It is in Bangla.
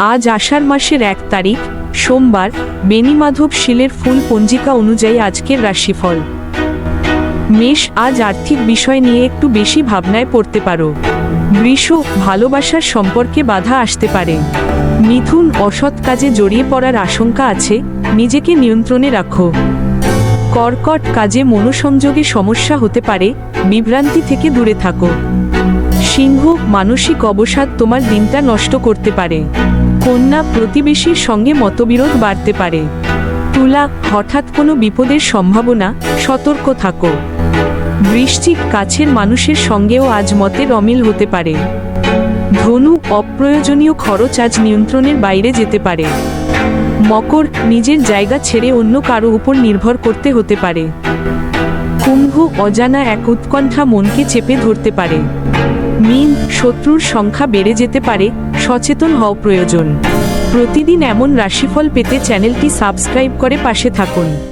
আজ আষাঢ় মাসের এক তারিখ, সোমবার বেনিমাধব শিলের ফুল পঞ্জিকা অনুযায়ী আজকের রাশিফল। মেষ, আজ আর্থিক বিষয় নিয়ে একটু বেশি ভাবনায় পড়তে পারো। বৃষ, ভালোবাসার সম্পর্কে বাধা আসতে পারে। মিথুন, অসৎ কাজে জড়িয়ে পড়ার আশঙ্কা আছে, নিজেকে নিয়ন্ত্রণে রাখো। কর্কট কাজে মনোসংযোগে সমস্যা হতে পারে, বিভ্রান্তি থেকে দূরে থাকো। সিংহ, মানসিক অবসাদ তোমার দিনটা নষ্ট করতে পারে। কন্যা প্রতিবেশীর সঙ্গে মতবিরোধ বাড়তে পারে। তুলা, হঠাৎ কোনো বিপদের সম্ভাবনা, সতর্ক থাকো। বৃশ্চিক কাছের মানুষের সঙ্গেও আজ মতের অমিল হতে পারে। ধনু, অপ্রয়োজনীয় খরচ আজ নিয়ন্ত্রণের বাইরে যেতে পারে। মকর, নিজের জায়গা ছেড়ে অন্য কারও উপর নির্ভর করতে হতে পারে। কুম্ভ, অজানা এক উৎকণ্ঠা মনকে চেপে ধরতে পারে। মিন, শত্রুর সংখ্যা বেড়ে যেতে পারে সচেতন হওয়া প্রয়োজন। প্রতিদিন এমন রাশিফল পেতে চ্যানেলটি সাবস্ক্রাইব করে পাশে থাকুন।